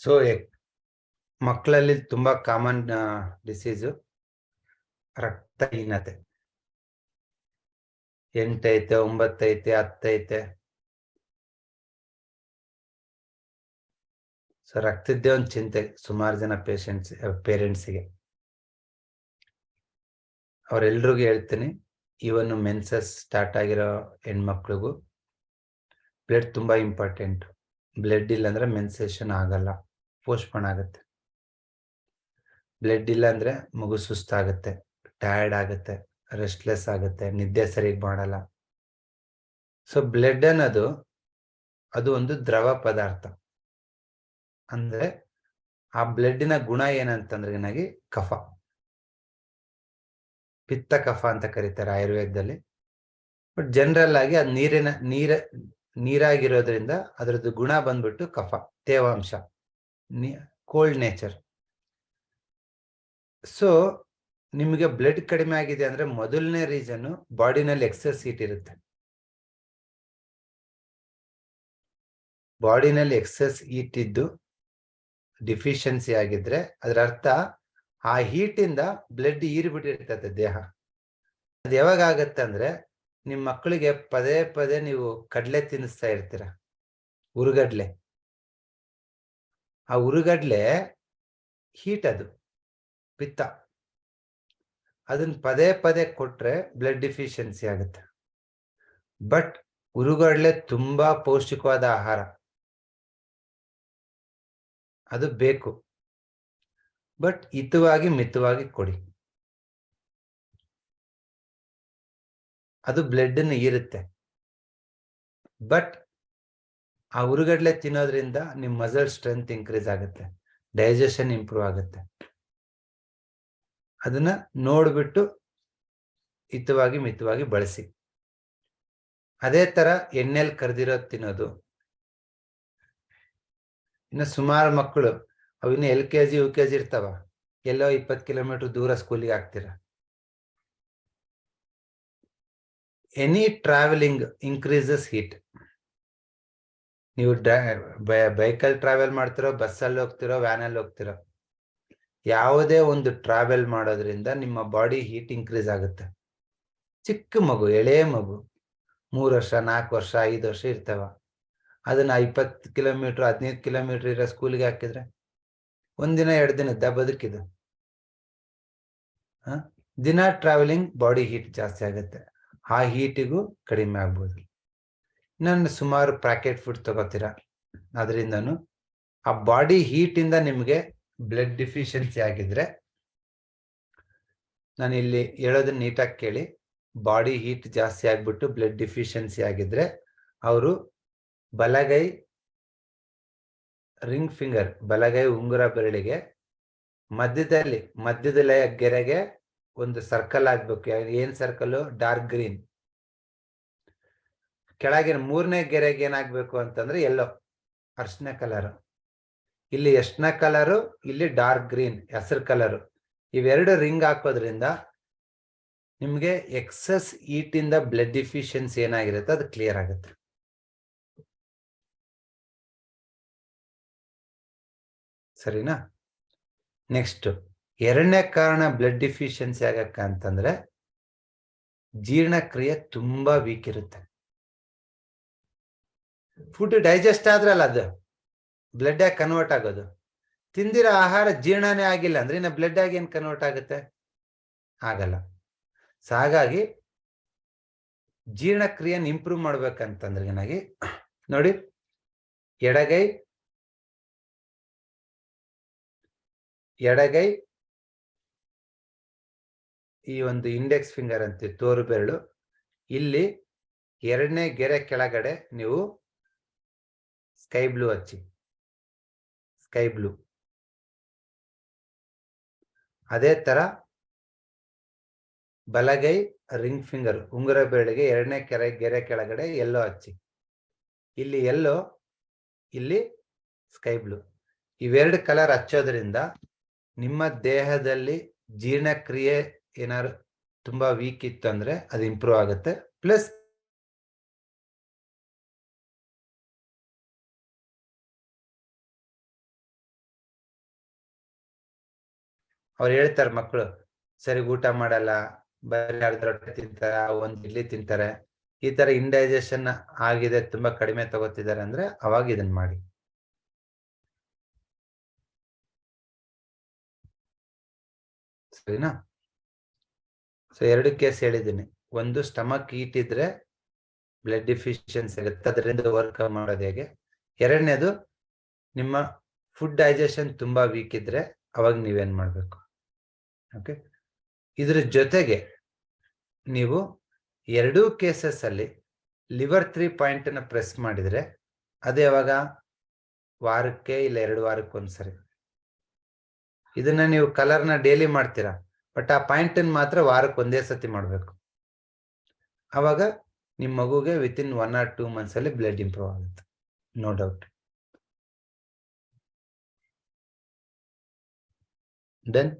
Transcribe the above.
So ಮಕ್ಕಳಲ್ಲಿ ತುಂಬಾ common disease ರಕ್ತಹೀನತೆ. ಎಂಟೈತೆ ಒಂಬತ್ತೈತೆ ಹತ್ತೈತೆ ಸೊ ರಕ್ತದ್ದೇ ಒಂದು ಚಿಂತೆ ಸುಮಾರು ಜನ ಪೇಷಂಟ್ಸ್ ಪೇರೆಂಟ್ಸಿಗೆ ಅವರೆಲ್ರಿಗೂ ಹೇಳ್ತೀನಿ, ಇವನ್ ಮೆನ್ಸಸ್ ಸ್ಟಾರ್ಟ್ ಆಗಿರೋ ಹೆಣ್ಮಕ್ಳಿಗೂ ಬ್ಲಡ್ ತುಂಬಾ ಇಂಪಾರ್ಟೆಂಟ್ ಬ್ಲಡ್ ಇಲ್ಲ ಅಂದ್ರೆ ಮೆನ್ಸೇಷನ್ ಆಗಲ್ಲ, ಪೋಸ್ಟ್ಪೋನ್ ಆಗುತ್ತೆ. ಬ್ಲಡ್ ಇಲ್ಲ ಅಂದ್ರೆ ಮಗು ಸುಸ್ತಾಗುತ್ತೆ, ಟಯರ್ಡ್ ಆಗುತ್ತೆ, ರೆಸ್ಟ್ಲೆಸ್ ಆಗುತ್ತೆ, ನಿದ್ದೆ ಸರಿಯಾಗಿ ಮಾಡಲ್ಲ. ಸೊ, ಬ್ಲಡ್ ಅನ್ನೋದು, ಅದು ಒಂದು ದ್ರವ ಪದಾರ್ಥ. ಅಂದ್ರೆ ಆ ಬ್ಲಡ್ಡಿನ ಗುಣ ಏನಂತಂದ್ರೆ ಏನಾಗಿ ಕಫ. ಪಿತ್ತ ಕಫ ಅಂತ ಕರೀತಾರೆ ಆಯುರ್ವೇದದಲ್ಲಿ. ಬಟ್ ಜನರಲ್ ಆಗಿ ಅದು ನೀರಿನ, ನೀರ ನೀರಾಗಿರೋದ್ರಿಂದ ಅದರದ್ದು ಗುಣ ಬಂದ್ಬಿಟ್ಟು ಕಫ, ತೇವಾಂಶ ಕೋಲ್ಡ್ ನೇಚರ್ ಸೊ ನಿಮಗೆ ಬ್ಲಡ್ ಕಡಿಮೆ ಆಗಿದೆ ಅಂದ್ರೆ ಮೊದಲನೇ ರೀಸನ್ ಬಾಡಿನಲ್ಲಿ ಎಕ್ಸಸ್ ಹೀಟ್ ಇರುತ್ತೆ. ಬಾಡಿನಲ್ಲಿ ಎಕ್ಸಸ್ ಹೀಟ್ ಇದ್ದು ಡಿಫಿಷಿಯನ್ಸಿ ಆಗಿದ್ರೆ ಅದರ ಅರ್ಥ ಆ ಹೀಟಿಂದ ಬ್ಲಡ್ ಈರ್ಬಿಟ್ಟಿರ್ತದೆ ದೇಹ. ಅದು ಯಾವಾಗ ಆಗತ್ತೆ ಅಂದ್ರೆ ನಿಮ್ ಮಕ್ಕಳಿಗೆ ಪದೇ ಪದೇ ನೀವು ಕಡಲೆ ತಿನ್ನಿಸ್ತಾ ಇರ್ತೀರ. ಉರುಗಡ್ಲೆ. ಆ ಉರುಗಡ್ಲೆ ಹೀಟ್ ಅದು. ಪಿತ್ತ. ಅದನ್ನ ಪದೇ ಪದೇ ಕೊಟ್ರೆ ಬ್ಲಡ್ ಡಿಫಿಷಿಯನ್ಸಿ ಆಗುತ್ತೆ. ಬಟ್ ಉರುಗಡ್ಲೆ ತುಂಬಾ ಪೌಷ್ಟಿಕವಾದ ಆಹಾರ. ಅದು ಬೇಕು. ಬಟ್ ಹಿತವಾಗಿ ಮಿತವಾಗಿ ಕೊಡಿ. ಅದು ಬ್ಲಡ್ ಅನ್ನು ಇರುತ್ತೆ ಬಟ್, ಆ ಉರುಗಡ್ಲೆ ತಿನ್ನೋದ್ರಿಂದ ನಿಮ್ಮ ಮಸಲ್ ಸ್ಟ್ರೆಂತ್ ಇನ್ಕ್ರೀಸ್ ಆಗುತ್ತೆ. ಡೈಜೆಷನ್ ಇಂಪ್ರೂವ್ ಆಗುತ್ತೆ. ಅದನ್ನ ನೋಡ್ಬಿಟ್ಟು ಹಿತವಾಗಿ ಮಿತವಾಗಿ ಬಳಸಿ. ಅದೇ ತರ ಎಣ್ಣೆಲ್ ಕರೆದಿರೋ ತಿನ್ನೋದು. ಇನ್ನು ಸುಮಾರು ಮಕ್ಕಳು ಅವಿನ್ನ L K G, U K G ಇರ್ತಾವ. ಎಲ್ಲೋ ಇಪ್ಪತ್ತು ಕಿಲೋಮೀಟರ್ ದೂರ ಸ್ಕೂಲಿಗೆ ಹಾಕ್ತೀರ. ಎನಿ ಟ್ರಾವೆಲಿಂಗ್ ಇನ್ಕ್ರೀಸಸ್ ಹೀಟ್ ನೀವು ಬೈಕಲ್ಲಿ ಟ್ರಾವೆಲ್ ಮಾಡ್ತಿರೋ, ಬಸ್ಸಲ್ಲಿ ಹೋಗ್ತಿರೋ ವ್ಯಾನಲ್ಲಿ ಹೋಗ್ತಿರೋ, ಯಾವುದೇ ಒಂದು ಟ್ರಾವೆಲ್ ಮಾಡೋದ್ರಿಂದ ನಿಮ್ಮ ಬಾಡಿ ಹೀಟ್ ಇನ್ಕ್ರೀಸ್ ಆಗುತ್ತೆ. ಚಿಕ್ಕ ಮಗು, ಎಳೆ ಮಗು, ಮೂರು ವರ್ಷ, ನಾಲ್ಕು ವರ್ಷ, ಐದು ವರ್ಷ ಇರ್ತಾವ. ಅದನ್ನ ಇಪ್ಪತ್ತು ಕಿಲೋಮೀಟ್ರ್, ಹದಿನೈದು ಕಿಲೋಮೀಟರ್ ಇರೋ ಸ್ಕೂಲ್ಗೆ ಹಾಕಿದ್ರೆ ಒಂದಿನ ಎರಡು ದಿನದ ಬದುಕಿದು. ದಿನ ಟ್ರಾವೆಲಿಂಗ್ ಬಾಡಿ ಹೀಟ್ ಜಾಸ್ತಿ ಆಗುತ್ತೆ. ಆ ಹೀಟಿಗೂ ಕಡಿಮೆ ಆಗ್ಬೋದು. ಇನ್ನೊಂದು ಸುಮಾರು ಪ್ಯಾಕೆಟ್ ಫುಡ್ ತಗೋತೀರಾ? ಅದರಿಂದನು ಆ ಬಾಡಿ ಹೀಟಿಂದ ನಿಮಗೆ ಬ್ಲಡ್ ಡಿಫಿಷಿಯನ್ಸಿ ಆಗಿದ್ರೆ ನಾನು ಇಲ್ಲಿ ಹೇಳೋದನ್ನ ನೀಟಾಗಿ ಕೇಳಿ. ಬಾಡಿ ಹೀಟ್ ಜಾಸ್ತಿ ಆಗ್ಬಿಟ್ಟು ಬ್ಲಡ್ ಡಿಫಿಷಿಯನ್ಸಿ ಆಗಿದ್ರೆ ಅವರು ಬಲಗೈ ರಿಂಗ್ ಫಿಂಗರ್ ಬಲಗೈ ಉಂಗುರ ಬೆರಳಿಗೆ ಮಧ್ಯದಲ್ಲಿ ಮಧ್ಯದಲ್ಲಿ ಗೆರೆಗೆ ಒಂದು ಸರ್ಕಲ್ ಆಗ್ಬೇಕು. ಏನ್ ಸರ್ಕಲ್ ಡಾರ್ಕ್ ಗ್ರೀನ್ ಕೆಳಗಿನ ಮೂರನೇ ಗೆರೆಗೆ ಏನಾಗ್ಬೇಕು ಅಂತಂದ್ರೆ ಎಲ್ಲೋ ಅರ್ಶನ ಕಲರ್ ಇಲ್ಲಿ ಎಷ್ಟನ ಕಲರು ಇಲ್ಲಿ ಡಾರ್ಕ್ ಗ್ರೀನ್ ಹೆಸರು ಕಲರು ಇವೆರಡು ರಿಂಗ್ ಹಾಕೋದ್ರಿಂದ ನಿಮ್ಗೆ ಎಕ್ಸಸ್ ಇಂದ ಬ್ಲಡ್ ಡಿಫಿಷಿಯನ್ಸಿ ಏನಾಗಿರುತ್ತೆ? ಅದು ಕ್ಲಿಯರ್ ಆಗುತ್ತೆ. ಸರಿನಾ? ನೆಕ್ಸ್ಟ್ ಎರಡನೇ ಕಾರಣ ಬ್ಲಡ್ ಡಿಫಿಷಿಯನ್ಸಿ ಆಗಕ್ಕ ಅಂತಂದ್ರೆ ಜೀರ್ಣಕ್ರಿಯೆ ತುಂಬಾ ವೀಕ್ ಇರುತ್ತೆ. ಫುಡ್ ಡೈಜೆಸ್ಟ್ ಆದ್ರಲ್ಲ ಅದು? ಬ್ಲಡ್ ಕನ್ವರ್ಟ್ ಆಗೋದು. ತಿಂದಿರೋ ಆಹಾರ ಜೀರ್ಣನೇ ಆಗಿಲ್ಲ ಅಂದ್ರೆ ಇನ್ನು ಬ್ಲಡ್ ಆಗಿ ಏನ್ ಕನ್ವರ್ಟ್ ಆಗುತ್ತೆ? ಆಗಲ್ಲ. ಸೊ ಹಾಗಾಗಿ ಜೀರ್ಣಕ್ರಿಯೆನ ಇಂಪ್ರೂವ್ ಮಾಡ್ಬೇಕಂತಂದ್ರೆ ಏನಾಗಿ, ನೋಡಿ, ಎಡಗೈ ಎಡಗೈ ಈ ಒಂದು ಇಂಡೆಕ್ಸ್ ಫಿಂಗರ್ ಅಂತೀವಿ ತೋರು ಬೆರಳು. ಇಲ್ಲಿ ಎರಡನೇ ಗೆರೆ ಕೆಳಗಡೆ ನೀವು ಸ್ಕೈ ಬ್ಲೂ ಹಚ್ಚಿ. ಸ್ಕೈ ಬ್ಲೂ ಅದೇ ತರ ಬಲಗೈ ರಿಂಗ್ ಫಿಂಗರ್ ಉಂಗುರ ಬೆರಳಿಗೆ ಎರಡನೇ ಕೆರೆ, ಗೆರೆ ಕೆಳಗಡೆ ಎಲ್ಲೋ ಹಚ್ಚಿ. ಇಲ್ಲಿ ಎಲ್ಲೋ ಇಲ್ಲಿ ಸ್ಕೈ ಬ್ಲೂ ಇವೆರಡು ಕಲರ್ ಹಚ್ಚೋದ್ರಿಂದ ನಿಮ್ಮ ದೇಹದಲ್ಲಿ ಜೀರ್ಣಕ್ರಿಯೆ ಏನಾದ್ರು ತುಂಬಾ ವೀಕ್ ಇತ್ತು ಅಂದ್ರೆ ಅದು ಇಂಪ್ರೂವ್ ಆಗುತ್ತೆ. ಪ್ಲಸ್ ಅವ್ರು ಹೇಳ್ತಾರೆ ಮಕ್ಕಳು ಸರಿ ಊಟ ಮಾಡಲ್ಲ, ಬರೀ ಅರ್ಧ ರೊಟ್ಟಿ ತಿಂತಾರ ಒಂದ್ ಇಡ್ಲಿ ತಿಂತಾರೆ. ಈ ತರ ಇಂಡೈಜೆಷನ್ ಆಗಿದೆ, ತುಂಬಾ ಕಡಿಮೆ ತಗೋತಿದ್ದಾರೆ ಅಂದ್ರೆ ಅವಾಗ ಇದನ್ನ ಮಾಡಿ. ಸರಿನಾ? ಸೊ ಎರಡು ಕೇಸ್ ಹೇಳಿದ್ದೀನಿ. ಒಂದು ಸ್ಟಮಕ್ ಈಟ್ ಇದ್ರೆ ಬ್ಲಡ್ ಡಿಫಿಷಿಯನ್ಸಿ ಆಗುತ್ತೆ ಅದರಿಂದ ಓವರ್ಕಮ್ ಮಾಡೋದು ಹೇಗೆ? ಎರಡನೇದು, ನಿಮ್ಮ ಫುಡ್ ಡೈಜೆಷನ್ ತುಂಬಾ ವೀಕ್ ಇದ್ರೆ ಅವಾಗ ನೀವೇನ್ ಮಾಡಬೇಕು? ಓಕೆ ಇದ್ರ ಜೊತೆಗೆ ನೀವು ಎರಡೂ ಕೇಸಸ್ ಅಲ್ಲಿ ಲಿವರ್ ತ್ರೀ ಪಾಯಿಂಟ್ ಅನ್ನ ಪ್ರೆಸ್ ಮಾಡಿದ್ರೆ ಅದೇ ಯಾವಾಗ? ವಾರಕ್ಕೆ ಇಲ್ಲ ಎರಡು ವಾರಕ್ಕೆ ಒಂದ್ಸರಿ. ಇದನ್ನ ನೀವು ಕಲರ್ನ ಡೈಲಿ ಮಾಡ್ತೀರಾ? ಬಟ್ ಆ ಪಾಯಿಂಟ್ ಮಾತ್ರ ವಾರಕ್ಕೆ ಒಂದೇ ಸತಿ ಮಾಡಬೇಕು. ಅವಾಗ ನಿಮ್ಮ ಮಗುಗೆ within one or two months ಅಲ್ಲಿ ಬ್ಲಡ್ ಇಂಪ್ರೂವ್ ಆಗುತ್ತೆ. No doubt done